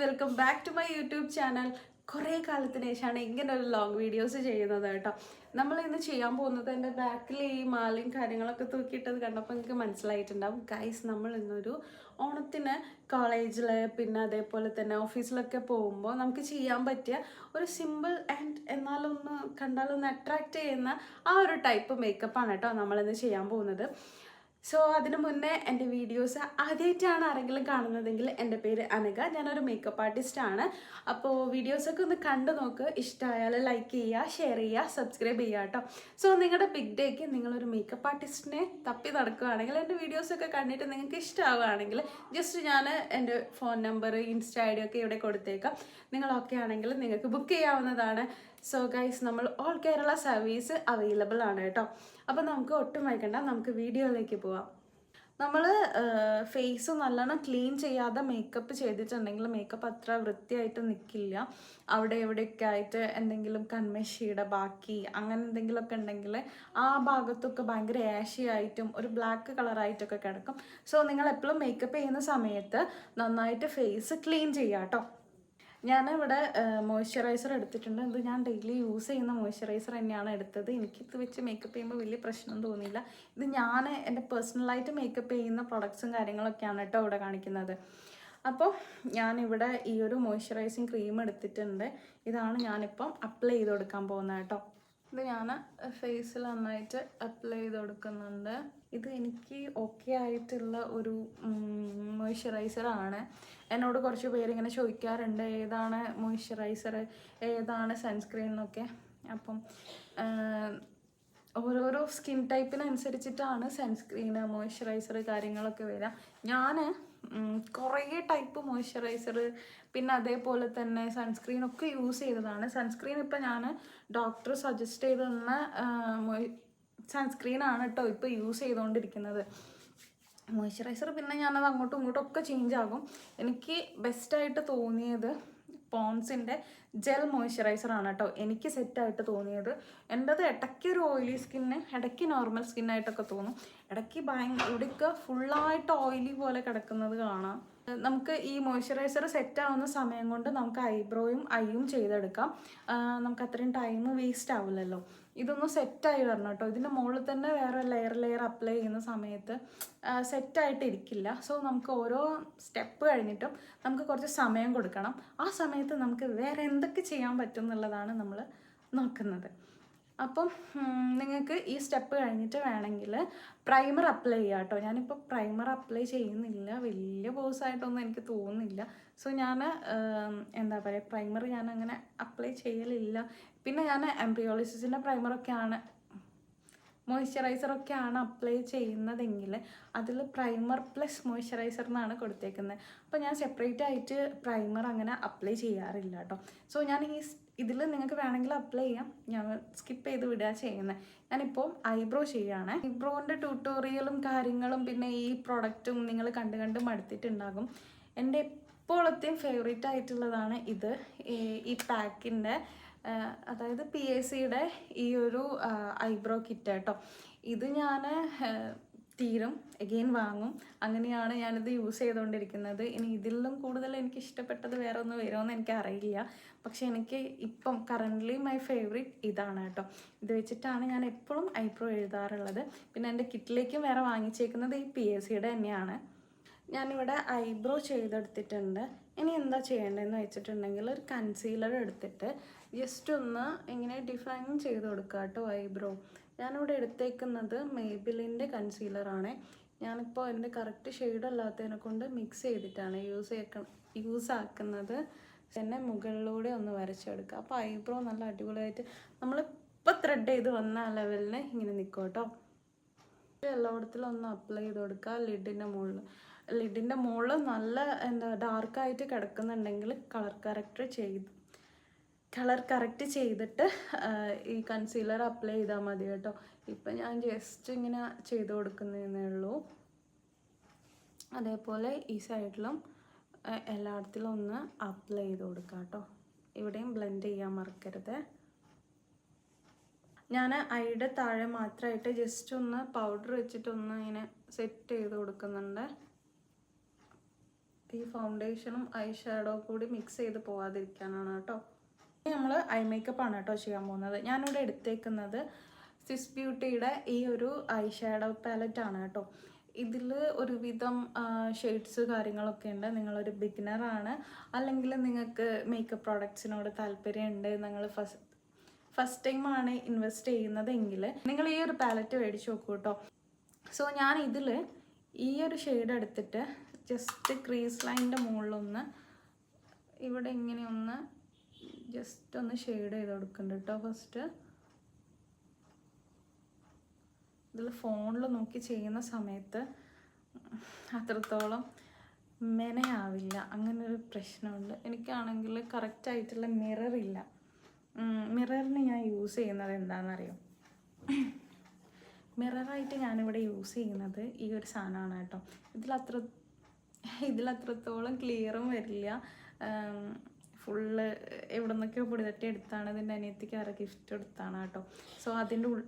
Welcome back to my YouTube channel. കുറേ കാലത്തിന് ശേഷമാണ് ഇങ്ങനെ ഒരു ലോങ് വീഡിയോസ് ചെയ്യുന്നത് കേട്ടോ. നമ്മൾ ഇന്ന് ചെയ്യാൻ പോകുന്നത് എന്റെ ബാക്കിൽ ഈ മാലയും കാര്യങ്ങളൊക്കെ തൂക്കിയിട്ടത് കണ്ടപ്പോൾ എനിക്ക് മനസ്സിലായിട്ടുണ്ടാവും. ഗൈസ് നമ്മൾ ഇന്നൊരു ഓണത്തിന് കോളേജിൽ പിന്നെ അതേപോലെ തന്നെ ഓഫീസിലൊക്കെ പോകുമ്പോൾ നമുക്ക് ചെയ്യാൻ പറ്റിയ ഒരു സിമ്പിൾ ആൻഡ് എന്നാലൊന്ന് കണ്ടാലൊന്ന് അട്രാക്റ്റ് ചെയ്യുന്ന ആ ഒരു ടൈപ്പ് മേക്കപ്പാണ് കേട്ടോ നമ്മളിന്ന് ചെയ്യാൻ പോകുന്നത്. സോ അതിന് മുന്നേ എന്റെ വീഡിയോസ് ആദ്യമായിട്ടാണ് ആരെങ്കിലും കാണുന്നതെങ്കിൽ എന്റെ പേര് അനഘ. ഞാനൊരു മേക്കപ്പ് ആർട്ടിസ്റ്റ് ആണ്. അപ്പോൾ വീഡിയോസൊക്കെ ഒന്ന് കണ്ടു നോക്ക്. ഇഷ്ടമായാൽ ലൈക്ക് ചെയ്യുക ഷെയർ ചെയ്യുക സബ്സ്ക്രൈബ് ചെയ്യുക കേട്ടോ സോ നിങ്ങളുടെ ബിഗ് ഡേക്ക് നിങ്ങളൊരു മേക്കപ്പ് ആർട്ടിസ്റ്റിനെ തപ്പി നടക്കുകയാണെങ്കിൽ എന്റെ വീഡിയോസൊക്കെ കണ്ടിട്ട് നിങ്ങൾക്ക് ഇഷ്ടമാവുകയാണെങ്കിൽ ജസ്റ്റ് ഞാൻ എന്റെ phone number insta I D ഒക്കെ ഇവിടെ കൊടുത്തേക്കാം. നിങ്ങളൊക്കെ ആണെങ്കിൽ നിങ്ങൾക്ക് ബുക്ക് ചെയ്യാവുന്നതാണ്. സോ ഗൈസ് നമ്മൾ ഓൾ കേരള സർവീസ് അവൈലബിൾ ആണ് കേട്ടോ. അപ്പോൾ നമുക്ക് ഒട്ടും വൈകണ്ട. നമുക്ക് വീഡിയോയിലേക്ക് പോവാം. നമ്മൾ ഫേസ് നല്ലോണം ക്ലീൻ ചെയ്യാതെ മേക്കപ്പ് ചെയ്തിട്ടുണ്ടെങ്കിൽ മേക്കപ്പ് അത്ര വൃത്തിയായിട്ട് നിൽക്കില്ല അവിടെ എവിടെയൊക്കെ ആയിട്ട് എന്തെങ്കിലും കൺമഷിയുടെ ബാക്കി അങ്ങനെ എന്തെങ്കിലുമൊക്കെ ഉണ്ടെങ്കിൽ ആ ഭാഗത്തൊക്കെ ഭയങ്കര ആഷി ആയിട്ടും ഒരു ബ്ലാക്ക് കളറായിട്ടൊക്കെ കിടക്കും. സോ നിങ്ങൾ എപ്പോഴും മേക്കപ്പ് ചെയ്യുന്ന സമയത്ത് നന്നായിട്ട് ഫേസ് ക്ലീൻ ചെയ്യാം കേട്ടോ. ഞാനിവിടെ മോയ്സ്ചറൈസർ എടുത്തിട്ടുണ്ട്. ഇത് ഞാൻ ഡെയിലി യൂസ് ചെയ്യുന്ന മോയ്സ്ചറൈസർ തന്നെയാണ് എടുത്തത്. എനിക്കിത് വെച്ച് മേക്കപ്പ് ചെയ്യുമ്പോൾ വലിയ പ്രശ്നം തോന്നിയില്ല. ഇത് ഞാൻ എന്റെ പേഴ്സണലായിട്ട് മേക്കപ്പ് ചെയ്യുന്ന പ്രൊഡക്ട്സും കാര്യങ്ങളൊക്കെയാണ് കേട്ടോ ഇവിടെ കാണിക്കുന്നത്. അപ്പോൾ ഞാനിവിടെ ഈ ഒരു മോയ്സ്ചറൈസിങ് ക്രീം എടുത്തിട്ടുണ്ട്. ഇതാണ് ഞാനിപ്പം അപ്ലൈ ചെയ്ത് കൊടുക്കാൻ പോകുന്നത് കേട്ടോ. ഇത് ഞാൻ ഫേസിൽ നന്നായിട്ട് അപ്ലൈ ചെയ്ത് കൊടുക്കുന്നുണ്ട്. ഇത് എനിക്ക് ഓക്കെ ആയിട്ടുള്ള ഒരു ആണ്. എന്നോട് കുറച്ച് പേരിങ്ങനെ ചോദിക്കാറുണ്ട് ഏതാണ് മോയ്സ്ചറൈസർ ഏതാണ് സൺസ്ക്രീൻ എന്നൊക്കെ. അപ്പം ഓരോരോ സ്കിൻ ടൈപ്പിനനുസരിച്ചിട്ടാണ് സൺസ്ക്രീന് മോയ്സ്ചറൈസർ കാര്യങ്ങളൊക്കെ വരിക ഞാൻ കുറേ ടൈപ്പ് മോയ്സ്ചറൈസർ പിന്നെ അതേപോലെ തന്നെ സൺസ്ക്രീൻ ഒക്കെ യൂസ് ചെയ്തതാണ്. സൺസ്ക്രീൻ ഇപ്പം ഞാൻ ഡോക്ടർ സജസ്റ്റ് ചെയ്ത് തന്ന സൺസ്ക്രീൻ ആണ് കേട്ടോ ഇപ്പോൾ യൂസ് ചെയ്തുകൊണ്ടിരിക്കുന്നത് മോയ്സ്ചറൈസർ പിന്നെ ഞാനത് അങ്ങോട്ടും ഇങ്ങോട്ടും ഒക്കെ ചേഞ്ച് ആകും. എനിക്ക് ബെസ്റ്റായിട്ട് തോന്നിയത് പോൺസിന്റെ ജെൽ മോയ്സ്ചറൈസർ ആണ് കേട്ടോ എനിക്ക് സെറ്റായിട്ട് തോന്നിയത്. എന്റെത് ഇടയ്ക്ക് ഒരു ഓയിലി സ്കിന്ന് ഇടയ്ക്ക് നോർമൽ സ്കിന്നായിട്ടൊക്കെ തോന്നും. ഇടയ്ക്ക് ഭയങ്കര ഇവിടെയൊക്കെ ഫുള്ളായിട്ട് ഓയിലി പോലെ കിടക്കുന്നത് കാണാം. നമുക്ക് ഈ മോയ്സ്ചറൈസർ സെറ്റ് ആവുന്ന സമയം കൊണ്ട് നമുക്ക് ഐബ്രോയും ഐയും ചെയ്തെടുക്കാം. നമുക്ക് അത്രയും ടൈം വേസ്റ്റ് ആവില്ലല്ലോ. ഇതൊന്ന് സെറ്റായി വരണം കേട്ടോ ഇതിന്റെ മുകളിൽ തന്നെ വേറെ ലെയർ ലെയർ അപ്ലൈ ചെയ്യുന്ന സമയത്ത് സെറ്റായിട്ട് ഇരിക്കില്ല. സോ നമുക്ക് ഓരോ സ്റ്റെപ്പ് കഴിഞ്ഞിട്ടും നമുക്ക് കുറച്ച് സമയം കൊടുക്കണം. ആ സമയത്ത് നമുക്ക് വേറെ എന്തൊക്കെ ചെയ്യാൻ പറ്റും എന്നുള്ളതാണ് നമ്മൾ നോക്കുന്നത്. അപ്പം നിങ്ങൾക്ക് ഈ സ്റ്റെപ്പ് കഴിഞ്ഞിട്ട് വേണമെങ്കിൽ പ്രൈമർ അപ്ലൈ ചെയ്യാം കേട്ടോ. ഞാനിപ്പോൾ പ്രൈമർ അപ്ലൈ ചെയ്യുന്നില്ല. വലിയ ബോസായിട്ടൊന്നും എനിക്ക് തോന്നുന്നില്ല. സോ ഞാൻ എന്താ പറയുക പ്രൈമർ ഞാൻ അങ്ങനെ അപ്ലൈ ചെയ്യലില്ല. പിന്നെ ഞാൻ എംബ്രിയോളിസിന്റെ പ്രൈമറൊക്കെയാണ് മോയ്സ്ചറൈസറൊക്കെയാണ് അപ്ലൈ ചെയ്യുന്നതെങ്കിൽ അതിൽ പ്രൈമർ പ്ലസ് മോയ്സ്ചറൈസർ എന്നാണ് കൊടുത്തേക്കുന്നത്. അപ്പോൾ ഞാൻ സെപ്പറേറ്റ് ആയിട്ട് പ്രൈമർ അങ്ങനെ അപ്ലൈ ചെയ്യാറില്ല കേട്ടോ സോ ഞാൻ ഈ ഇതിൽ നിങ്ങൾക്ക് വേണമെങ്കിൽ അപ്ലൈ ചെയ്യാം. ഞാൻ സ്കിപ്പ് ചെയ്ത് വിടുക ചെയ്യുന്നത് ഞാനിപ്പോൾ ഐബ്രോ ചെയ്യുകയാണ് ഐബ്രോന്റെ ട്യൂട്ടോറിയലും കാര്യങ്ങളും പിന്നെ ഈ പ്രോഡക്റ്റും നിങ്ങൾ കണ്ട് കണ്ട് മടുത്തിട്ടുണ്ടാകും. എന്റെ എപ്പോഴത്തെയും ഫേവറേറ്റ് ആയിട്ടുള്ളതാണ് ഇത്. ഈ പാക്കിന്റെ അതായത് പി എസ് സിയുടെ ഈ ഒരു ഐബ്രോ കിറ്റ് കേട്ടോ. ഇത് ഞാൻ തീരും എഗെയിൻ വാങ്ങും. അങ്ങനെയാണ് ഞാനിത് യൂസ് ചെയ്തുകൊണ്ടിരിക്കുന്നത് ഇനി ഇതിലും കൂടുതൽ എനിക്ക് ഇഷ്ടപ്പെട്ടത് വേറെ ഒന്ന് വരുമോയെന്ന് എനിക്ക് അറിയില്ല പക്ഷെ എനിക്ക് ഇപ്പം കറന്റ്ലി മൈ ഫേവറിറ്റ് ഇതാണ് കേട്ടോ. ഇത് വെച്ചിട്ടാണ് ഞാൻ എപ്പോഴും ഐബ്രോ എഴുതാറുള്ളത്. പിന്നെ എന്റെ കിറ്റിലേക്കും വേറെ വാങ്ങിച്ചേക്കുന്നത് ഈ പി എസ് സിയുടെ തന്നെയാണ്. ഞാനിവിടെ ഐബ്രോ ചെയ്തെടുത്തിട്ടുണ്ട്. ഇനി എന്താ ചെയ്യേണ്ടതെന്ന് വെച്ചിട്ടുണ്ടെങ്കിൽ ഒരു കൺസീലർ എടുത്തിട്ട് ജസ്റ്റ് ഒന്ന് ഇങ്ങനെ ഡിഫൈൻ ചെയ്ത് കൊടുക്കുക കേട്ടോ ഐബ്രോ. ഞാനിവിടെ എടുത്തേക്കുന്നത് മേബിലിന്റെ കൺസീലറാണ് ഞാനിപ്പോൾ എന്റെ കറക്റ്റ് ഷെയ്ഡ് അല്ലാത്തതിനെ കൊണ്ട് മിക്സ് ചെയ്തിട്ടാണ് യൂസ് ചെയ്ക്ക യൂസ് ആക്കുന്നത്. എന്നെ മുകളിലൂടെ ഒന്ന് വരച്ചെടുക്കുക അപ്പോൾ ഐബ്രോ നല്ല അടിപൊളിയായിട്ട് നമ്മൾ നമ്മളിപ്പോൾ ത്രെഡ് ചെയ്ത് വന്ന ലെവലിന് ഇങ്ങനെ നിൽക്കും കേട്ടോ എല്ലായിടത്തിലും ഒന്ന് അപ്ലൈ ചെയ്ത് കൊടുക്കുക ലിഡിന്റെ മുകളിൽ ലിഡിന്റെ മുകളിൽ നല്ല എന്താ ഡാർക്കായിട്ട് കിടക്കുന്നുണ്ടെങ്കിൽ കളർ കറക്റ്റ് ചെയ്ത് കളർ കറക്റ്റ് ചെയ്തിട്ട് ഈ കൺസീലർ അപ്ലൈ ചെയ്താൽ മതി കേട്ടോ. ഇപ്പം ഞാൻ ജസ്റ്റ് ഇങ്ങനെ ചെയ്ത് കൊടുക്കുന്നതേ ഉള്ളൂ. അതേപോലെ ഈ സൈഡിലും എല്ലായിടത്തിലും ഒന്ന് അപ്ലൈ ചെയ്ത് കൊടുക്കാം കേട്ടോ. ഇവിടെയും ബ്ലെൻഡ് ചെയ്യാൻ മറക്കരുത്. ഞാൻ ഐയുടെ താഴെ മാത്രമായിട്ട് ജസ്റ്റ് ഒന്ന് പൗഡർ വെച്ചിട്ടൊന്ന് ഇങ്ങനെ സെറ്റ് ചെയ്ത് കൊടുക്കുന്നുണ്ട്. ഈ ഫൗണ്ടേഷനും ഐ ഷാഡോ കൂടി മിക്സ് ചെയ്ത് പോവാതിരിക്കാനാണ് കേട്ടോ. നമ്മൾ ഐ മേക്കപ്പ് ആണ് കേട്ടോ ചെയ്യാൻ പോകുന്നത്. ഞാനിവിടെ എടുത്തേക്കുന്നത് സിസ് ബ്യൂട്ടിയുടെ ഈ ഒരു ഐ ഷാഡോ പാലറ്റ് ആണ് കേട്ടോ. ഇതിൽ ഒരുവിധം ഷെയ്ഡ്സ് കാര്യങ്ങളൊക്കെ ഉണ്ട്. നിങ്ങളൊരു ബിഗിനറാണ് അല്ലെങ്കിൽ നിങ്ങൾക്ക് മേക്കപ്പ് പ്രോഡക്ട്സിനോട് താല്പര്യമുണ്ട്. നിങ്ങൾ ഫസ്റ്റ് ഫസ്റ്റ് ടൈമാണ് ഇൻവെസ്റ്റ് ചെയ്യുന്നതെങ്കിൽ നിങ്ങൾ ഈ ഒരു പാലറ്റ് മേടിച്ച് നോക്കൂ കേട്ടോ. സോ ഞാൻ ഇതിൽ ഈ ഒരു ഷെയ്ഡ് എടുത്തിട്ട് ജസ്റ്റ് ക്രീസ് ലൈനിന്റെ മുകളിലൊന്ന് ഇവിടെ ഇങ്ങനെ ഒന്ന് ജസ്റ്റ് ഒന്ന് ഷെയ്ഡ് ചെയ്ത് കൊടുക്കുന്നുണ്ട് കേട്ടോ ഫസ്റ്റ് ഇതിൽ ഫോണിൽ നോക്കി ചെയ്യുന്ന സമയത്ത് അത്രത്തോളം മെനയാവില്ല. അങ്ങനെ ഒരു പ്രശ്നമുണ്ട്. എനിക്കാണെങ്കിൽ കറക്റ്റായിട്ടുള്ള മിറർ ഇല്ല. മിററിന് ഞാൻ യൂസ് ചെയ്യുന്നത് എന്താണെന്നറിയോ? മിററായിട്ട് ഞാനിവിടെ യൂസ് ചെയ്യുന്നത് ഈ ഒരു സാധനമാണ് കേട്ടോ. ഇതിലത്ര ഇതിലത്രത്തോളം ക്ലിയറും വരില്ല. ഫുള്ള് എവിടെ നിന്നൊക്കെ പൊടി തട്ടി എടുത്താണ് ഇതിന്റെ അനിയത്തിക്ക് ആരെ ഗിഫ്റ്റ് എടുത്താണ് കേട്ടോ. സോ അതിന്റെ ഉൾ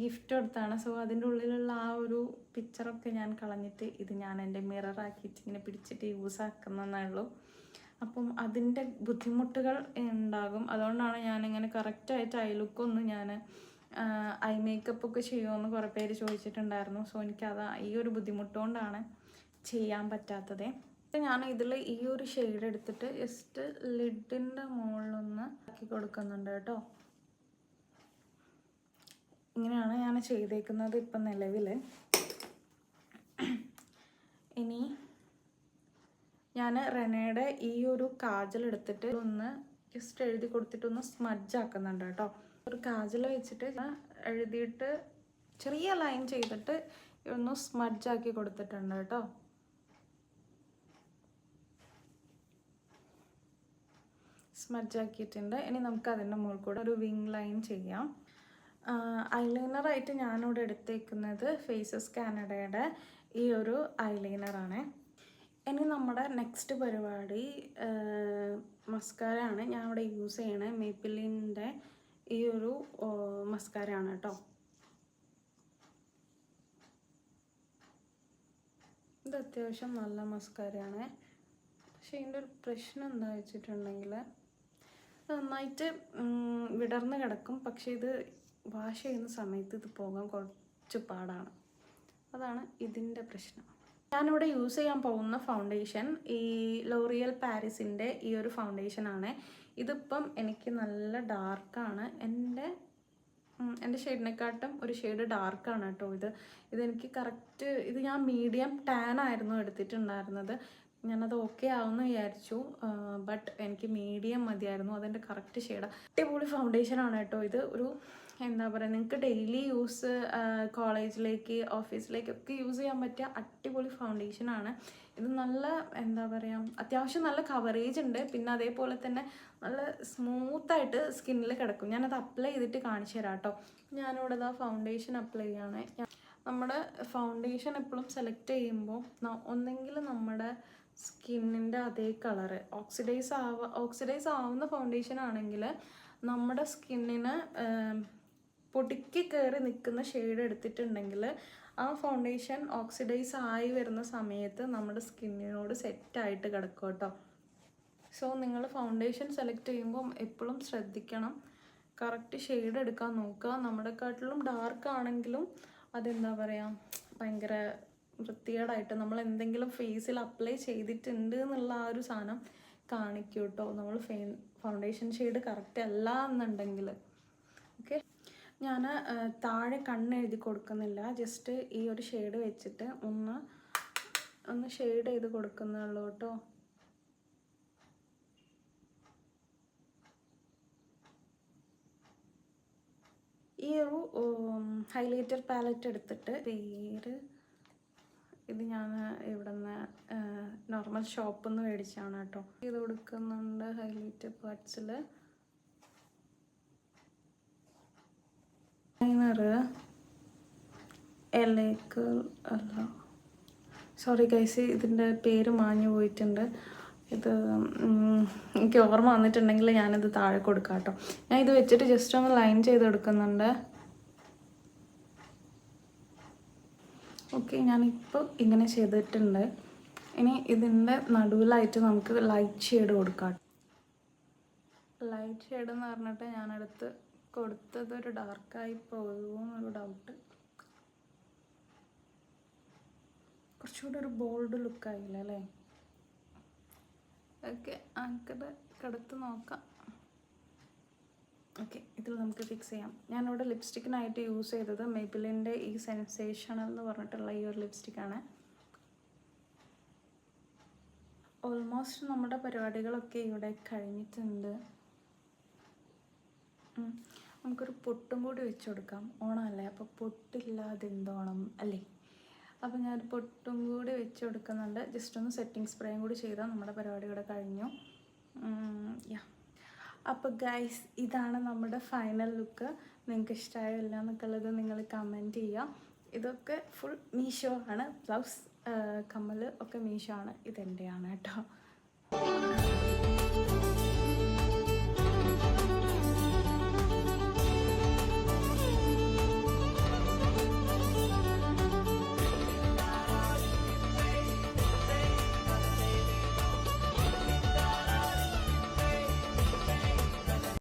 ഗിഫ്റ്റ് കൊടുത്താണ്. സോ അതിന്റെ ഉള്ളിലുള്ള ആ ഒരു പിക്ചറൊക്കെ ഞാൻ കളഞ്ഞിട്ട് ഇത് ഞാൻ എന്റെ മിററാക്കിയിട്ട് ഇങ്ങനെ പിടിച്ചിട്ട് യൂസ് ആക്കുന്നതേ ഉള്ളൂ അപ്പം അതിന്റെ ബുദ്ധിമുട്ടുകൾ ഉണ്ടാകും. അതുകൊണ്ടാണ് ഞാനിങ്ങനെ കറക്റ്റായിട്ട് ഐ ലുക്കൊന്ന് ഞാൻ ഐ മേക്കപ്പ് ഒക്കെ ചെയ്യുമെന്ന് കുറേ പേര് ചോദിച്ചിട്ടുണ്ടായിരുന്നു. സോ എനിക്കത് ഈ ഒരു ബുദ്ധിമുട്ടുകൊണ്ടാണ് ചെയ്യാൻ പറ്റാത്തത്. ഞാൻ ഇതിൽ ഈ ഒരു ഷെയ്ഡ് എടുത്തിട്ട് ജസ്റ്റ് ലിഡിന്റെ മുകളിലൊന്ന് ആക്കി കൊടുക്കുന്നുണ്ട് കേട്ടോ. ഇങ്ങനെയാണ് ഞാൻ ചെയ്തേക്കുന്നത് ഇപ്പം നിലവിൽ ഇനി ഞാൻ റെനയുടെ ഈ ഒരു കാജൽ എടുത്തിട്ട് ഒന്ന് ജസ്റ്റ് എഴുതി കൊടുത്തിട്ട് ഒന്ന് സ്മഡ്ജ് ആക്കുന്നുണ്ട് കേട്ടോ. ഒരു കാജൽ വെച്ചിട്ട് എഴുതിയിട്ട് ചെറിയ ലൈൻ ചെയ്തിട്ട് ഒന്ന് സ്മഡ്ജ് ആക്കി കൊടുത്തിട്ടുണ്ട് കേട്ടോ. സ്മഡ്ജ് ആക്കിയിട്ടുണ്ട് ഇനി നമുക്ക് അതിന്റെ മുകളിൽ കൂടെ ഒരു വിങ് ലൈൻ ചെയ്യാം. ഐലൈനറായിട്ട് ഞാനിവിടെ എടുത്തേക്കുന്നത് ഫേസസ് കാനഡയുടെ ഈ ഒരു ഐലൈനറാണ് ഇനി നമ്മുടെ നെക്സ്റ്റ് പരിപാടി മസ്കാരയാണ് ഞാൻ ഇവിടെ യൂസ് ചെയ്യണേ മേപ്പിലിന്റെ ഈ ഒരു മസ്കാരയാണ് കേട്ടോ. ഇത് അത്യാവശ്യം നല്ല മസ്കാരയാണ് പക്ഷേ ഇതിന്റെ ഒരു പ്രശ്നം എന്താ വെച്ചിട്ടുണ്ടെങ്കിൽ നന്നായിട്ട് വിടർന്ന് കിടക്കും. പക്ഷേ ഇത് വാഷ് ചെയ്യുന്ന സമയത്ത് ഇത് പോകാൻ കുറച്ച് പാടാണ്. അതാണ് ഇതിന്റെ പ്രശ്നം. ഞാനിവിടെ യൂസ് ചെയ്യാൻ പോകുന്ന ഫൗണ്ടേഷൻ ഈ ലോറിയൽ പാരീസിന്റെ ഈ ഒരു ഫൗണ്ടേഷൻ ഫൗണ്ടേഷനാണ്. ഇതിപ്പം എനിക്ക് നല്ല ഡാർക്കാണ്. എന്റെ എന്റെ ഷെയ്ഡിനെക്കാട്ടും ഒരു ഷെയ്ഡ് ഡാർക്കാണ് കേട്ടോ ഇത്. ഇതെനിക്ക് കറക്റ്റ് ഇത് ഞാൻ മീഡിയം ടാൻ ആയിരുന്നു എടുത്തിട്ടുണ്ടായിരുന്നത്. ഞാനത് ഓക്കെ ആവുമെന്ന് വിചാരിച്ചു. ബട്ട് എനിക്ക് മീഡിയം മതിയായിരുന്നു. അതെന്റെ കറക്റ്റ് ഷെയ്ഡ് അടിപൊളി ഫൗണ്ടേഷനാണ് കേട്ടോ ഇത്. ഒരു എന്താ പറയുക നിങ്ങൾക്ക് ഡെയിലി യൂസ് കോളേജിലേക്ക് ഓഫീസിലേക്കൊക്കെ യൂസ് ചെയ്യാൻ പറ്റിയ അടിപൊളി ഫൗണ്ടേഷനാണ് ഇത് നല്ല എന്താ പറയുക അത്യാവശ്യം നല്ല കവറേജ് ഉണ്ട്. പിന്നെ അതേപോലെ തന്നെ നല്ല സ്മൂത്തായിട്ട് സ്കിന്നിൽ കിടക്കും. ഞാനത് അപ്ലൈ ചെയ്തിട്ട് കാണിച്ചു തരാം കേട്ടോ. ഞാനിവിടെ ഫൗണ്ടേഷൻ അപ്ലൈ ഞാൻ- നമ്മുടെ ഫൗണ്ടേഷൻ എപ്പോഴും സെലക്ട് ചെയ്യുമ്പോൾ ഒന്നെങ്കിൽ നമ്മുടെ സ്കിന്നിന്റെ അതേ കളറ് ഓക്സിഡൈസ് ആവ ഓക്സിഡൈസ് ആവുന്ന ഫൗണ്ടേഷൻ ആണെങ്കിൽ നമ്മുടെ സ്കിന്നിന് പൊടിക്ക് കയറി നിൽക്കുന്ന ഷെയ്ഡ് എടുത്തിട്ടുണ്ടെങ്കിൽ ആ ഫൗണ്ടേഷൻ ഓക്സിഡൈസ് ആയി വരുന്ന സമയത്ത് നമ്മുടെ സ്കിന്നിനോട് സെറ്റായിട്ട് കിടക്കും കേട്ടോ. സോ നിങ്ങൾ ഫൗണ്ടേഷൻ സെലക്ട് ചെയ്യുമ്പം എപ്പോഴും ശ്രദ്ധിക്കണം. കറക്റ്റ് ഷെയ്ഡ് എടുക്കാൻ നോക്കുക. നമ്മുടെക്കാട്ടിലും ഡാർക്ക് ആണെങ്കിലും അതെന്താ പറയുക ഭയങ്കര വൃത്തികേടായിട്ട് നമ്മൾ എന്തെങ്കിലും ഫേസിൽ അപ്ലൈ ചെയ്തിട്ടുണ്ട് എന്നുള്ള ആ ഒരു സാധനം കാണിക്കും കേട്ടോ നമ്മൾ ഫേ ഫൗണ്ടേഷൻ ഷെയ്ഡ് കറക്റ്റ് അല്ല എന്നുണ്ടെങ്കിൽ. ഓക്കെ ഞാൻ താഴെ കണ്ണ് എഴുതി കൊടുക്കുന്നില്ല. ജസ്റ്റ് ഈ ഒരു ഷെയ്ഡ് വെച്ചിട്ട് ഒന്ന് ഒന്ന് ഷെയ്ഡ് ചെയ്ത് കൊടുക്കുന്നുള്ളൂ കേട്ടോ. ഈ ഒരു ഹൈലൈറ്റർ പാലറ്റ് എടുത്തിട്ട് പേര് ഇത് ഞാൻ ഇവിടുന്ന് നോർമൽ ഷോപ്പിൽ നിന്ന് മേടിച്ചാണ് കേട്ടോ. ഇത് കൊടുക്കുന്നുണ്ട് ഹൈലൈറ്റർ പാർട്സിൽ ലൈനറ് എലേക്ക് അല്ല സോറി ഗൈസ് ഇതിന്റെ പേര് മാഞ്ഞു പോയിട്ടുണ്ട്. ഇത് എനിക്ക് ഓർമ്മ വന്നിട്ടുണ്ടെങ്കിൽ ഞാനിത് താഴെ കൊടുക്കാം കേട്ടോ. ഞാൻ ഇത് വെച്ചിട്ട് ജസ്റ്റ് ഒന്ന് ലൈൻ ചെയ്ത് എടുക്കുന്നുണ്ട്. ഓക്കെ ഞാനിപ്പോൾ ഇങ്ങനെ ചെയ്തിട്ടുണ്ട്. ഇനി ഇതിന്റെ നടുവിലായിട്ട് നമുക്ക് ലൈറ്റ് ഷെയ്ഡ് കൊടുക്കാം. ലൈറ്റ് ഷെയ്ഡ് എന്ന് പറഞ്ഞിട്ട് ഞാനടുത്ത് കൊടുത്തത് ഒരു ഡാർക്കായി പോകുമെന്നൊരു ഡൗട്ട് കുറച്ചുകൂടെ ഒരു ബോൾഡ് ലുക്കായില്ല അല്ലേ? ഓക്കെ നമുക്കത് കടുത്ത് നോക്കാം. ഓക്കെ ഇതിൽ നമുക്ക് ഫിക്സ് ചെയ്യാം. ഞാനിവിടെ ലിപ്സ്റ്റിക്കിനായിട്ട് യൂസ് ചെയ്തത് മെബിലിന്റെ ഈ സെൻസേഷണൽ എന്ന് പറഞ്ഞിട്ടുള്ള ഈ ഒരു ലിപ്സ്റ്റിക്കാണ് ഓൾമോസ്റ്റ് നമ്മുടെ പരിപാടികളൊക്കെ ഇവിടെ കഴിഞ്ഞിട്ടുണ്ട്. നമുക്കൊരു പൊട്ടും കൂടി വെച്ച് കൊടുക്കാം. ഓണമല്ലേ? അപ്പോൾ പൊട്ടില്ലാതെ എന്തോണം അല്ലേ? അപ്പോൾ ഞാൻ പൊട്ടും കൂടി വെച്ച് കൊടുക്കുന്നുണ്ട്. ജസ്റ്റ് ഒന്ന് സെറ്റിംഗ് സ്പ്രേയും കൂടി ചെയ്താൽ നമ്മുടെ പരിപാടി ഇവിടെ കഴിഞ്ഞു. യാ അപ്പോൾ ഗൈസ് ഇതാണ് നമ്മുടെ ഫൈനൽ ലുക്ക് നിങ്ങൾക്ക് ഇഷ്ടമായോ ഇല്ല എന്നൊക്കെയുള്ളത് നിങ്ങൾ കമന്റ് ചെയ്യുക ഇതൊക്കെ ഫുൾ മീഷോ ആണ്. ബ്ലൗസ് കമ്മൽ ഒക്കെ മീഷോ ആണ്. ഇതെന്റെയാണ് കേട്ടോ.